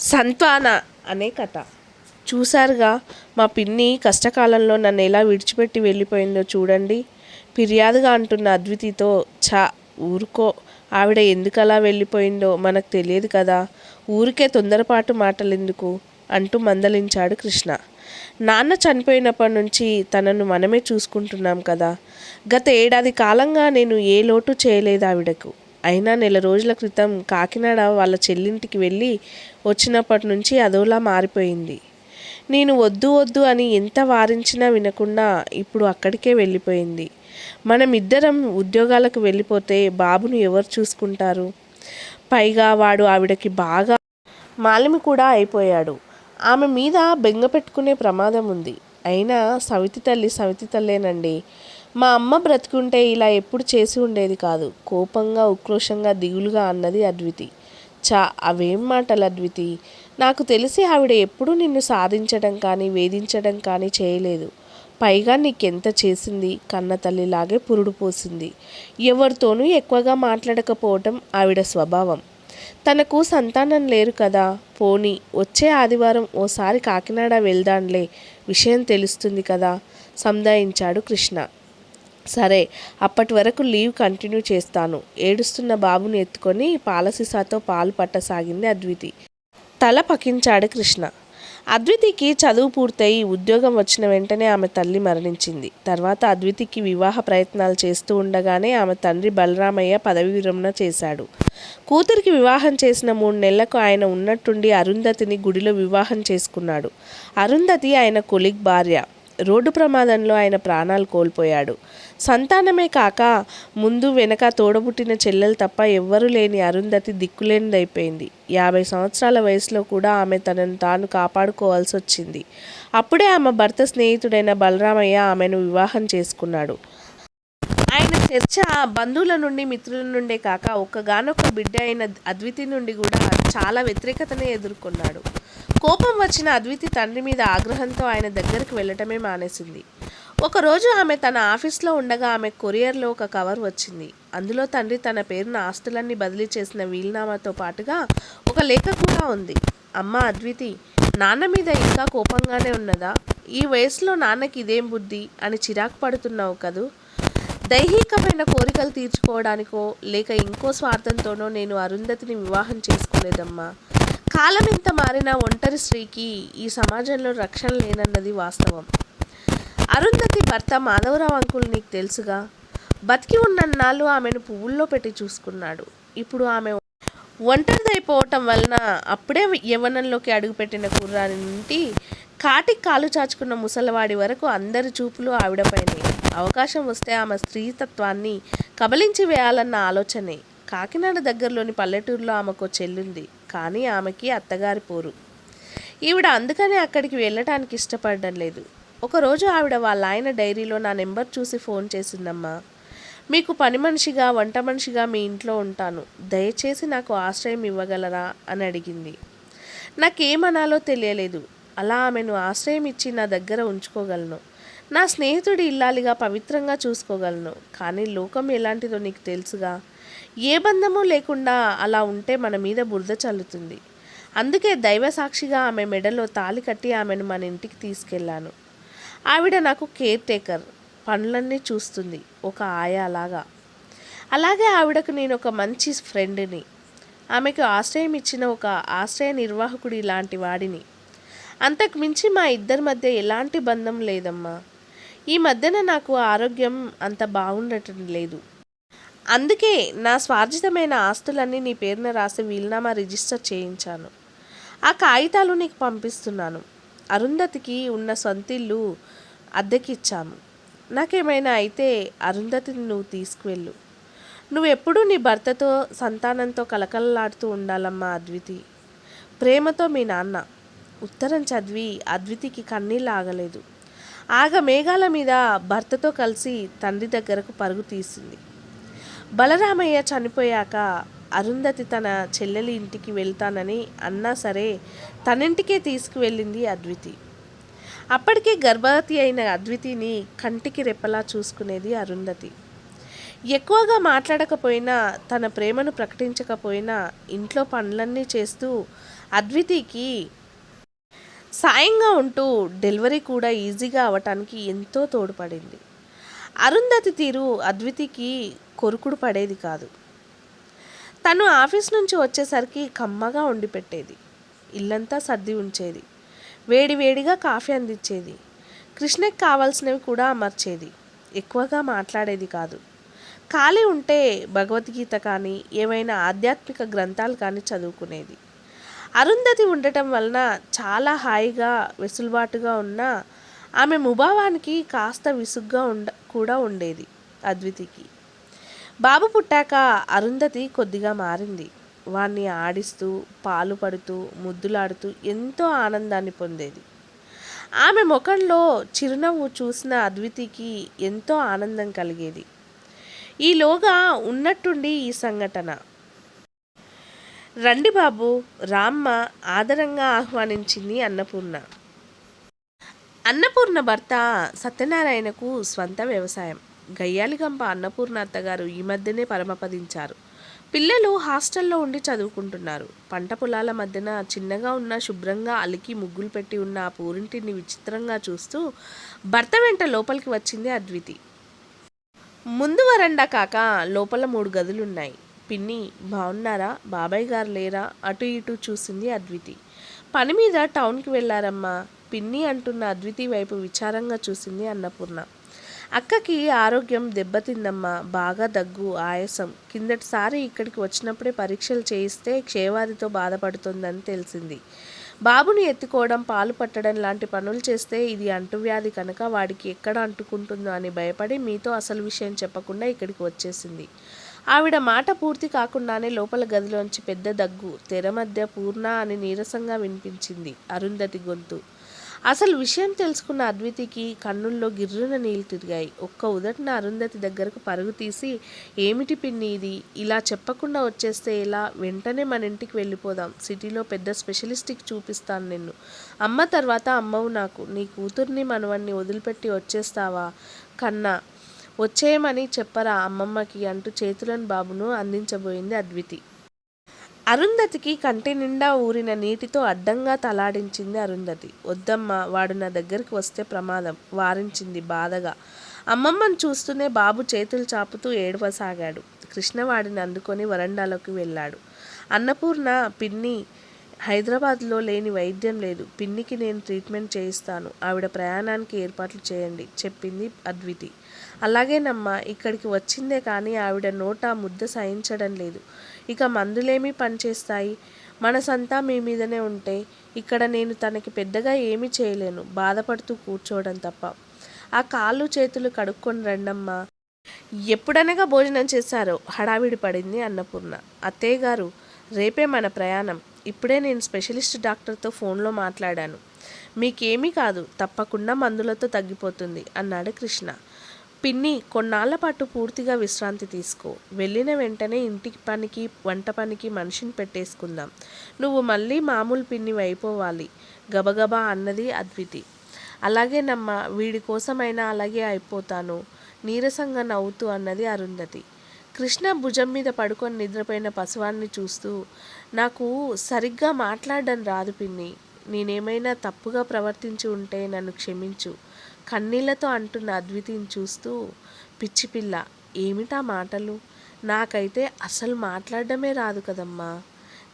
సంతాన అనే కథ. చూశారుగా మా పిన్ని కష్టకాలంలో నన్ను ఎలా విడిచిపెట్టి వెళ్ళిపోయిందో చూడండి. ఫిర్యాదుగా అంటున్న అద్వితితో ఛా ఊరుకో. ఆవిడ ఎందుకలా వెళ్ళిపోయిందో మనకు తెలియదు కదా. ఊరికే తొందరపాటు మాటలెందుకు? అంటూ మందలించాడు కృష్ణ. నాన్న చనిపోయినప్పటి నుంచి తనను మనమే చూసుకుంటున్నాం కదా. గత ఏడాది కాలంగా నేను ఏ లోటు చేయలేదు ఆవిడకు. అయినా నెల రోజుల క్రితం కాకినాడ వాళ్ళ చెల్లింటికి వెళ్ళి వచ్చినప్పటి నుంచి అదోలా మారిపోయింది. నేను వద్దు వద్దు అని ఎంత వారించినా వినకుండా ఇప్పుడు అక్కడికే వెళ్ళిపోయింది. మనం ఇద్దరం ఉద్యోగాలకు వెళ్ళిపోతే బాబును ఎవరు చూసుకుంటారు? పైగా వాడు ఆవిడకి బాగా మాలిమి కూడా అయిపోయాడు. ఆమె మీద బెంగ పెట్టుకునే ప్రమాదం ఉంది. అయినా సవితి తల్లి సవితి తల్లేనండి. మా అమ్మ బ్రతుకుంటే ఇలా ఎప్పుడు చేసి ఉండేది కాదు. కోపంగా ఉక్రోషంగా దిగులుగా అన్నది అద్వితి. చా అవేం మాటలు అద్వితి? నాకు తెలిసి ఆవిడ ఎప్పుడూ నిన్ను సాధించడం కానీ వేధించడం కానీ చేయలేదు. పైగా నీకెంత చేసింది? కన్న తల్లిలాగే పురుడు పోసింది. ఎవరితోనూ ఎక్కువగా మాట్లాడకపోవటం ఆవిడ స్వభావం. తనకు సంతానం లేరు కదా? పోనీ వచ్చే ఆదివారం ఓసారి కాకినాడ వెళ్దాంలే విషయం తెలుస్తుంది కదా? సంధాయించాడు కృష్ణ. సరే అప్పటి వరకు లీవ్ కంటిన్యూ చేస్తాను. ఏడుస్తున్న బాబుని ఎత్తుకొని పాలసీసాతో పాలు పట్టసాగింది అద్వితి. తల పకించాడు కృష్ణ. అద్వితికి చదువు పూర్తయి ఉద్యోగం వచ్చిన వెంటనే ఆమె తల్లి మరణించింది. తర్వాత అద్వితికి వివాహ ప్రయత్నాలు చేస్తూ ఉండగానే ఆమె తండ్రి బలరామయ్య పదవి విరమణ చేశాడు. కూతురికి వివాహం చేసిన మూడు నెలలకు ఆయన ఉన్నట్టుండి అరుంధతిని గుడిలో వివాహం చేసుకున్నాడు. అరుంధతి ఆయన కొలిగ్ భార్య. రోడ్డు ప్రమాదంలో ఆయన ప్రాణాలు కోల్పోయాడు. సంతానమే కాక ముందు వెనక తోడబుట్టిన చెల్లెలు తప్ప ఎవ్వరూ లేని అరుంధతి దిక్కులేనిదైపోయింది. యాభై సంవత్సరాల వయసులో కూడా ఆమె తనను తాను కాపాడుకోవాల్సి వచ్చింది. అప్పుడే ఆమె భర్త స్నేహితుడైన బలరామయ్య ఆమెను వివాహం చేసుకున్నాడు. ఆయన చర్చ బంధువుల నుండి మిత్రుల నుండే కాక ఒక్కగానొక్క బిడ్డ అయిన అద్వితి నుండి కూడా చాలా వ్యతిరేకతనే ఎదుర్కొన్నాడు. కోపం వచ్చిన అద్వితి తండ్రి మీద ఆగ్రహంతో ఆయన దగ్గరికి వెళ్ళటమే మానేసింది. ఒకరోజు ఆమె తన ఆఫీస్లో ఉండగా ఆమె కొరియర్లో ఒక కవర్ వచ్చింది. అందులో తండ్రి తన పేరున ఆస్తులన్నీ బదిలీ చేసిన వీలునామాతో పాటుగా ఒక లేఖ కూడా ఉంది. అమ్మ అద్వితి నాన్న మీద ఇంకా కోపంగానే ఉన్నదా? ఈ వయసులో నాన్నకి ఇదేం బుద్ధి? అని చిరాకు పడుతున్నావు కదూ? దైహికమైన కోరికలు తీర్చుకోవడానికో లేక ఇంకో స్వార్థంతోనో నేను అరుంధతిని వివాహం చేసుకోలేదమ్మా. కాలం ఎంత మారిన ఒంటరి స్త్రీకి ఈ సమాజంలో రక్షణ లేనన్నది వాస్తవం. అరుంధతి భర్త మాధవరావు అంకుల్ నీకు తెలుసుగా? బతికి ఉన్నన్నాళ్ళు ఆమెను పువ్వుల్లో పెట్టి చూసుకున్నాడు. ఇప్పుడు ఆమె ఒంటరిదైపోవటం వలన అప్పుడే యవ్వనంలోకి అడుగుపెట్టిన కుర్రాని నుండి కాటికి కాలు చాచుకున్న ముసలివాడి వరకు అందరి చూపులు ఆవిడపైనే. అవకాశం వస్తే ఆమె స్త్రీతత్వాన్ని కబలించి వేయాలన్న ఆలోచనే. కాకినాడ దగ్గరలోని పల్లెటూరులో ఆమెకు చెల్లుంది. కానీ ఆమెకి అత్తగారి పోరు. ఈవిడ అందుకనే అక్కడికి వెళ్ళటానికి ఇష్టపడడం లేదు. ఒకరోజు ఆవిడ వాళ్ళ ఆయన డైరీలో నా నెంబర్ చూసి ఫోన్ చేసిందమ్మా. మీకు పని మనిషిగా వంట మనిషిగా మీ ఇంట్లో ఉంటాను. దయచేసి నాకు ఆశ్రయం ఇవ్వగలరా? అని అడిగింది. నాకేమనాలో తెలియలేదు. అలా ఆమెను ఆశ్రయం ఇచ్చి నా దగ్గర ఉంచుకోగలను. నా స్నేహితుడి ఇల్లాలిగా పవిత్రంగా చూసుకోగలను. కానీ లోకం ఎలాంటిదో నీకు తెలుసుగా. ఏ బంధము లేకుండా అలా ఉంటే మన మీద బురద చల్లుతుంది. అందుకే దైవ సాక్షిగా ఆమె మెడలో తాళి కట్టి ఆమెను మన ఇంటికి తీసుకెళ్ళాను ఆవిడ నాకు కేర్ టేకర్ పనులన్నీ చూస్తుంది ఒక ఆయాలాగా. అలాగే ఆవిడకు నేను ఒక మంచి ఫ్రెండ్ని. ఆమెకు ఆశ్రయం ఇచ్చిన ఒక ఆశ్రయ నిర్వాహకుడి లాంటి వాడిని. అంతకు మించి మా ఇద్దరి మధ్య ఎలాంటి బంధం లేదమ్మా. ఈ మధ్యన నాకు ఆరోగ్యం అంత బాగుండటం లేదు. అందుకే నా స్వార్జితమైన ఆస్తులన్నీ నీ పేరున రాసి వీలునామా రిజిస్టర్ చేయించాను. ఆ కాగితాలు నీకు పంపిస్తున్నాను. అరుంధతికి ఉన్న సొంతిల్లు అద్దెకిచ్చాము. నాకేమైనా అయితే అరుంధతిని నువ్వు తీసుకువెళ్ళు. నువ్వెప్పుడూ నీ భర్తతో సంతానంతో కలకలలాడుతూ ఉండాలమ్మా అద్వితి. ప్రేమతో మీ నాన్న. ఉత్తరం చదివి అద్వితికి కన్నీళ్ళు ఆగలేదు. ఆగ మేఘాల మీద భర్తతో కలిసి తండ్రి దగ్గరకు పరుగు తీసింది. బలరామయ్య చనిపోయాక అరుంధతి తన చెల్లెలి ఇంటికి వెళ్తానని అన్నా సరే తనింటికే తీసుకువెళ్ళింది అద్వితి. అప్పటికే గర్భవతి అయిన అద్వితిని కంటికి రెప్పలా చూసుకునేది అరుంధతి. ఎక్కువగా మాట్లాడకపోయినా తన ప్రేమను ప్రకటించకపోయినా ఇంట్లో పనులన్నీ చేస్తూ అద్వితికి సాయంగా ఉంటూ డెలివరీ కూడా ఈజీగా అవటానికి ఎంతో తోడ్పడింది. అరుంధతి తీరు అద్వితికి కొరుకుడు పడేది కాదు. తను ఆఫీస్ నుంచి వచ్చేసరికి కమ్మగా వండి పెట్టేది. ఇల్లంతా సర్ది ఉంచేది. వేడివేడిగా కాఫీ అందించేది. కృష్ణకి కావాల్సినవి కూడా అమర్చేది. ఎక్కువగా మాట్లాడేది కాదు. ఖాళీ ఉంటే భగవద్గీత కానీ ఏవైనా ఆధ్యాత్మిక గ్రంథాలు కానీ చదువుకునేది. అరుంధతి ఉండటం వలన చాలా హాయిగా వెసులుబాటుగా ఉన్న ఆమె ముభావానికి కాస్త విసుగ్గా ఉండ కూడా ఉండేది అద్వితికి. బాబు పుట్టాక అరుంధతి కొద్దిగా మారింది. వాణ్ణి ఆడిస్తూ పాలు పడుతూ ముద్దులాడుతూ ఎంతో ఆనందాన్ని పొందేది. ఆమె ముఖంలో చిరునవ్వు చూసిన అద్వితికి ఎంతో ఆనందం కలిగేది. ఈలోగా ఉన్నట్టుండి ఈ సంఘటన. రండి బాబు రామ్మ ఆదరంగా ఆహ్వానించింది అన్నపూర్ణ. అన్నపూర్ణ భర్త సత్యనారాయణకు స్వంత వ్యవసాయం. గయ్యాలిగంప అన్నపూర్ణ అత్తగారు ఈ మధ్యనే పరమపదించారు. పిల్లలు హాస్టల్లో ఉండి చదువుకుంటున్నారు. పంట పొలాల మధ్యన చిన్నగా ఉన్న శుభ్రంగా అలికి ముగ్గులు పెట్టి ఉన్న ఆ పూరింటిని విచిత్రంగా చూస్తూ భర్త వెంట లోపలికి వచ్చింది అద్వితి. ముందు వరండా కాక లోపల మూడు గదులున్నాయి. పిన్ని బాగున్నారా బాబాయ్ గారు లేరా? అటు ఇటు చూసింది అద్వితి. పని మీద టౌన్కి వెళ్ళారమ్మా పిన్ని అంటున్న అద్వితి వైపు విచారంగా చూసింది అన్నపూర్ణ. అక్కకి ఆరోగ్యం దెబ్బతిందమ్మా. బాగా దగ్గు ఆయాసం. కిందటిసారి ఇక్కడికి వచ్చినప్పుడే పరీక్షలు చేయిస్తే క్షయవాదితో బాధపడుతుందని తెలిసింది. బాబుని ఎత్తుకోవడం పాలు పట్టడం లాంటి పనులు చేస్తే ఇది అంటువ్యాధి కనుక వాడికి ఎక్కడ అంటుకుంటుందో అని భయపడి మీతో అసలు విషయం చెప్పకుండా ఇక్కడికి వచ్చేసింది. ఆవిడ మాట పూర్తి కాకుండానే లోపల గదిలోంచి పెద్ద దగ్గు తెర మధ్య పూర్ణ అని నీరసంగా వినిపించింది అరుంధతి గొంతు. అసలు విషయం తెలుసుకున్న అద్వితికి కన్నుల్లో గిర్రున నీళ్ళు తిరిగాయి. ఒక్క ఉదటిన అరుంధతి దగ్గరకు పరుగు తీసి ఏమిటి పిన్ని ఇది? ఇలా చెప్పకుండా వచ్చేస్తే ఇలా వెంటనే మన ఇంటికి వెళ్ళిపోదాం. సిటీలో పెద్ద స్పెషలిస్ట్కి చూపిస్తాను నిన్ను. అమ్మ తర్వాత అమ్మవు నాకు. నీ కూతుర్ని మనవన్ని వదిలిపెట్టి వచ్చేస్తావా? కన్నా వచ్చేయమని చెప్పరా అమ్మమ్మకి అంటూ చేతులను బాబును అందించబోయింది అద్వితి. అరుంధతికి కంటి నిండా ఊరిన నీటితో అడ్డంగా తలాడించింది అరుంధతి. వద్దమ్మ వాడు నా దగ్గరికి వస్తే ప్రమాదం వారించింది బాధగా. అమ్మమ్మను చూస్తూనే బాబు చేతులు చాపుతూ ఏడవసాగాడు. కృష్ణవాడిని అందుకొని వరండాలోకి వెళ్ళాడు. అన్నపూర్ణ పిన్ని హైదరాబాద్లో లేని వైద్యం లేదు. పిన్నికి నేను ట్రీట్మెంట్ చేయిస్తాను. ఆవిడ ప్రయాణానికి ఏర్పాట్లు చేయండి చెప్పింది అద్వితి. అలాగేనమ్మా ఇక్కడికి వచ్చిందే కానీ ఆవిడ నోట ముద్ద సాయించడం లేదు. ఇక మందులేమీ పనిచేస్తాయి? మనసంతా మీ మీదనే ఉంటే ఇక్కడ నేను తనకి పెద్దగా ఏమీ చేయలేను. బాధపడుతూ కూర్చోవడం తప్ప. ఆ కాళ్ళు చేతులు కడుక్కొని రండమ్మా. ఎప్పుడనగా భోజనం చేశారో హడావిడి పడింది అన్నపూర్ణ. అత్తయ్య గారు రేపే మన ప్రయాణం. ఇప్పుడే నేను స్పెషలిస్ట్ డాక్టర్తో ఫోన్లో మాట్లాడాను. మీకేమీ కాదు తప్పకుండా మందులతో తగ్గిపోతుంది అన్నాడు కృష్ణ. పిన్ని కొన్నాళ్ళ పాటు పూర్తిగా విశ్రాంతి తీసుకో. వెళ్ళిన వెంటనే ఇంటి పనికి వంట పనికి మనిషిని పెట్టేసుకుందాం. నువ్వు మళ్ళీ మామూలు పిన్ని అయిపోవాలి గబగబా అన్నది అద్వితి. అలాగేనమ్మా వీడి కోసమైనా అలాగే అయిపోతాను. నీరసంగా నవ్వుతూ అన్నది అరుంధతి. కృష్ణ భుజం మీద పడుకొని నిద్రపోయిన పశువాన్ని చూస్తూ నాకు సరిగ్గా మాట్లాడడం రాదు పిన్ని. నేనేమైనా తప్పుగా ప్రవర్తించి ఉంటే నన్ను క్షమించు. కన్నీళ్ళతో అంటున్న అద్వితిని చూస్తూ పిచ్చిపిల్ల ఏమిటా మాటలు? నాకైతే అసలు మాట్లాడడమే రాదు కదమ్మా.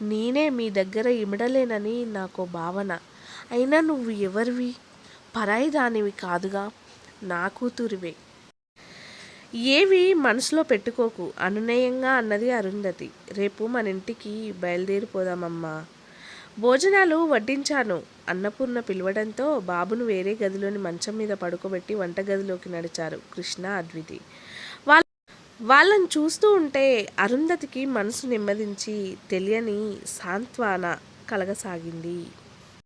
నేనే మీ దగ్గర ఇమడలేనని నాకు భావన. అయినా నువ్వు ఎవరివి? పరాయి దానివి కాదుగా. నా కూతురివే. ఏవి మనసులో పెట్టుకోకు. అనునయంగా అన్నది అరుంధతి. రేపు మన ఇంటికి బయలుదేరిపోదామమ్మా. భోజనాలు వడ్డించాను. అన్నపూర్ణ పిలవడంతో బాబును వేరే గదిలోని మంచం మీద పడుకోబెట్టి వంటగదిలోకి నడిచారు కృష్ణ అద్వితి. వాళ్ళ వాళ్ళని చూస్తూ ఉంటే అరుంధతికి మనసు నెమ్మదించి తెలియని సాంత్వన కలగసాగింది.